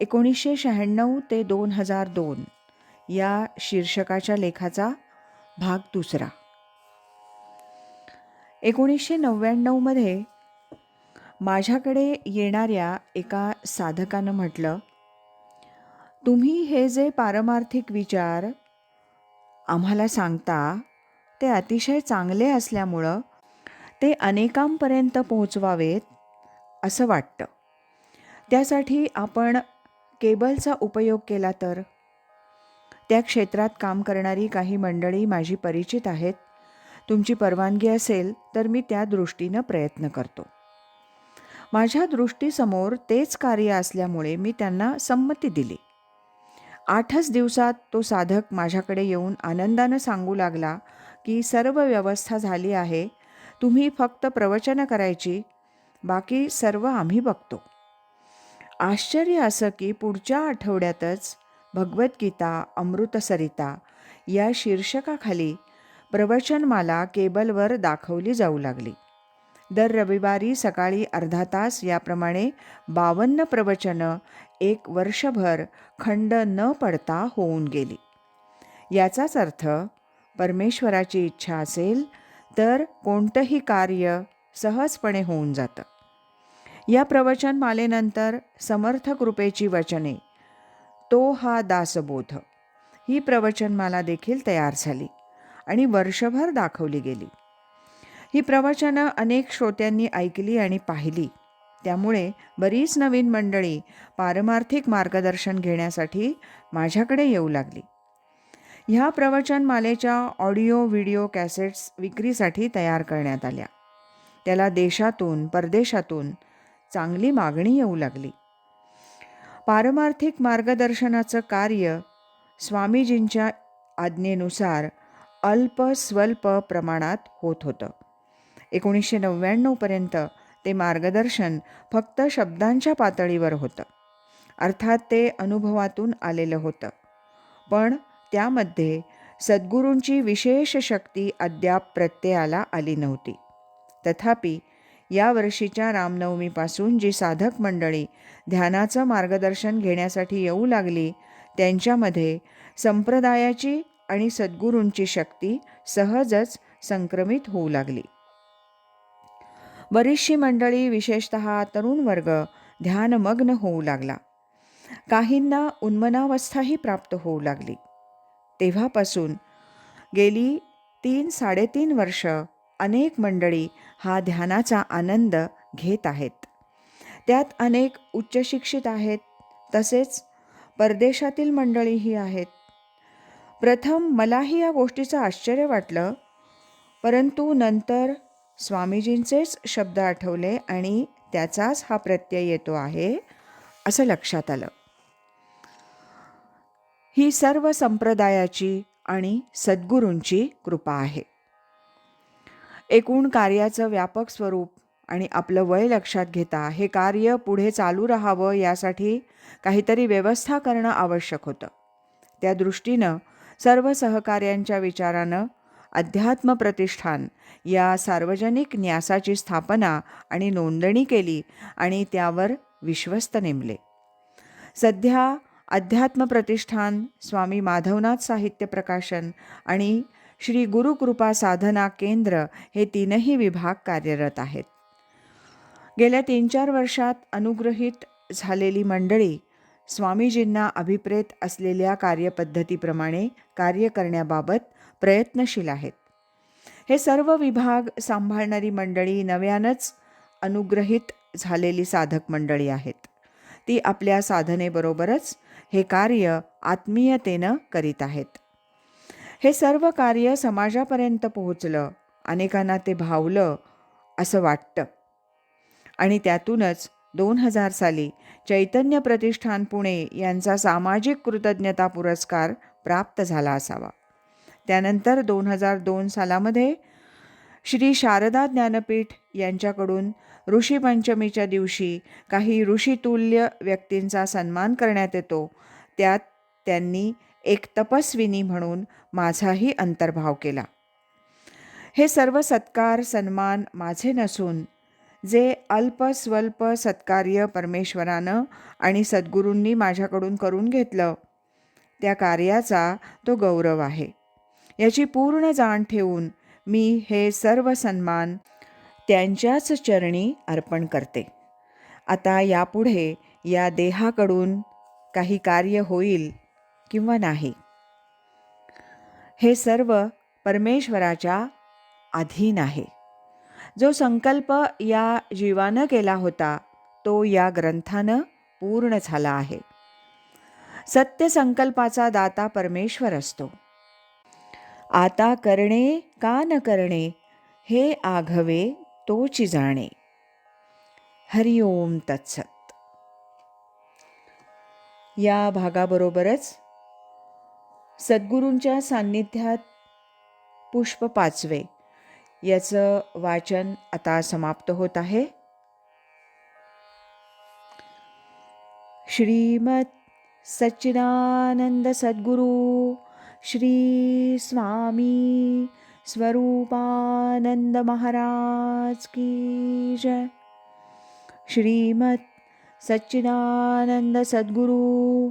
एकोणीसशे शहाण्णव ते दोन हजार दोन. या शीर्षकाच्या लेखाचा भाग दुसरा. एकोणीसशे नव्याण्णवमध्ये माझ्याकडे येणाऱ्या एका साधकानं म्हटलं तुम्ही हे जे पारमार्थिक विचार आम्हाला सांगता ते अतिशय चांगले असल्यामुळं ते अनेकांपर्यंत पोहोचवावेत असं वाटतं. त्यासाठी आपण केबलचा उपयोग केला तर? त्या क्षेत्रात काम करणारी काही मंडळी माझी परिचित आहेत. तुमची परवानगी असेल तर मी त्या दृष्टीनं प्रयत्न करतो. माझ्या दृष्टीसमोर तेच कार्य असल्यामुळे मी त्यांना संमती दिली. आठच दिवसात तो साधक माझ्याकडे येऊन आनंदानं सांगू लागला की सर्व व्यवस्था झाली आहे. तुम्ही फक्त प्रवचनं करायची. बाकी सर्व आम्ही बघतो. आश्चर्य असं की पुढच्या आठवड्यातच भगवद्गीता अमृतसरिता या शीर्षकाखाली प्रवचनमाला केबलवर दाखवली जाऊ लागली. दर रविवारी सकाळी अर्धा तास याप्रमाणे बावन्न प्रवचनं एक वर्षभर खंड न पडता होऊन गेली. याचाच अर्थ परमेश्वराची इच्छा असेल तर कोणतंही कार्य सहजपणे होऊन जातं. या प्रवचनमालेनंतर समर्थ कृपेची वचने. तो हा दासबोध. ही प्रवचनमाला देखील तयार झाली आणि वर्षभर दाखवली गेली. ही प्रवचनं अनेक श्रोत्यांनी ऐकली आणि पाहिली. त्यामुळे बरीच नवीन मंडळी पारमार्थिक मार्गदर्शन घेण्यासाठी माझ्याकडे येऊ लागली. ह्या प्रवचनमालेच्या ऑडिओ व्हिडिओ कॅसेट्स विक्रीसाठी तयार करण्यात आल्या. त्याला देशातून परदेशातून चांगली मागणी येऊ लागली. पारमार्थिक मार्गदर्शनाचं कार्य स्वामीजींच्या आज्ञेनुसार अल्प स्वल्प प्रमाणात होत होतं. एकोणीसशे नव्याण्णवपर्यंत ते मार्गदर्शन फक्त शब्दांच्या पातळीवर होतं. अर्थात ते अनुभवातून आलेलं होतं. पण त्यामध्ये सद्गुरूंची विशेष शक्ती अद्याप प्रत्ययाला आली नव्हती. तथापि या वर्षीच्या रामनवमीपासून जी साधक मंडळी ध्यानाचं मार्गदर्शन घेण्यासाठी येऊ लागली त्यांच्यामध्ये संप्रदायाची आणि सद्गुरूंची शक्ती सहजच संक्रमित होऊ लागली. बरीचशी मंडळी विशेषत तरुण वर्ग ध्यानमग्न होऊ लागला. काहींना उन्मनावस्थाही प्राप्त होऊ लागली. तेव्हापासून गेली तीन साडेतीन वर्ष अनेक मंडळी हा ध्यानाचा आनंद घेत आहेत. त्यात अनेक उच्चशिक्षित आहेत. तसेच परदेशातील मंडळीही आहेत. प्रथम मलाही या गोष्टीचं आश्चर्य वाटलं. परंतु नंतर स्वामीजींचेच शब्द आठवले आणि त्याचाच हा प्रत्यय येतो आहे असं लक्षात आलं. ही सर्व संप्रदायाची आणि सद्गुरूंची कृपा आहे. एकूण कार्याचं व्यापक स्वरूप आणि आपलं वय लक्षात घेता हे कार्य पुढे चालू राहावं यासाठी काहीतरी व्यवस्था करणं आवश्यक होतं. त्या दृष्टीनं सर्व सहकार्यांच्या विचारानं अध्यात्म प्रतिष्ठान या सार्वजनिक न्यासाची स्थापना आणि नोंदणी केली आणि त्यावर विश्वस्त नेमले. सध्या अध्यात्म प्रतिष्ठान स्वामी माधवनाथ साहित्य प्रकाशन आणि श्री गुरुकृपा साधना केंद्र हे तीनही विभाग कार्यरत आहेत. गेल्या तीन चार वर्षात अनुग्रहित झालेली मंडळी स्वामीजींना अभिप्रेत असलेल्या कार्यपद्धतीप्रमाणे कार्य करण्याबाबत प्रयत्नशील आहेत. हे सर्व विभाग सांभाळणारी मंडळी नव्यानंच अनुग्रहित झालेली साधक मंडळी आहेत. ती आपल्या साधनेबरोबरच हे कार्य आत्मीयतेनं करीत आहेत. हे सर्व कार्य समाजापर्यंत पोहोचलं. अनेकांना ते भावलं असं वाटतं. आणि त्यातूनच दोन हजार साली चैतन्य प्रतिष्ठान पुणे यांचा सामाजिक कृतज्ञता पुरस्कार प्राप्त झाला असावा. त्यानंतर दोन हजार दोन सालामध्ये श्री शारदा ज्ञानपीठ यांच्याकडून ऋषीपंचमीच्या दिवशी काही ऋषितुल्य व्यक्तींचा सन्मान करण्यात येतो. त्यात त्यांनी एक तपस्विनी म्हणून माझाही अंतर्भाव केला. हे सर्व सत्कार सन्मान माझे नसून जे अल्प स्वल्प सत्कार्य परमेश्वरानं आणि सद्गुरूंनी माझ्याकडून करून घेतलं त्या कार्याचा तो गौरव आहे. याची पूर्ण जाण ठेवून मी हे सर्व सन्मान त्यांच्याच चरणी अर्पण करते. आता यापुढे या देहाकडून काही कार्य होईल किंवा नाही. हे सर्व परमेश्वराच्या अधीन आहे. जो संकल्प या जीवानं केला होता तो या ग्रंथानं पूर्ण झाला आहे. सत्य संकल्पाचा दाता परमेश्वर असतो. आता करणे का न करणे हे आघवे तोची जाणे. हरिओम तत्सत. या भागाबरोबरच सद्गुरूंच्या सान्निध्यात पुष्प पाचवे. याचं वाचन आता समाप्त होत आहे. श्रीमत सच्चिदानंद सद्गुरु श्री स्वामी स्वरूपानंद महाराज की जय. श्रीमत सच्चिदानंद सद्गुरू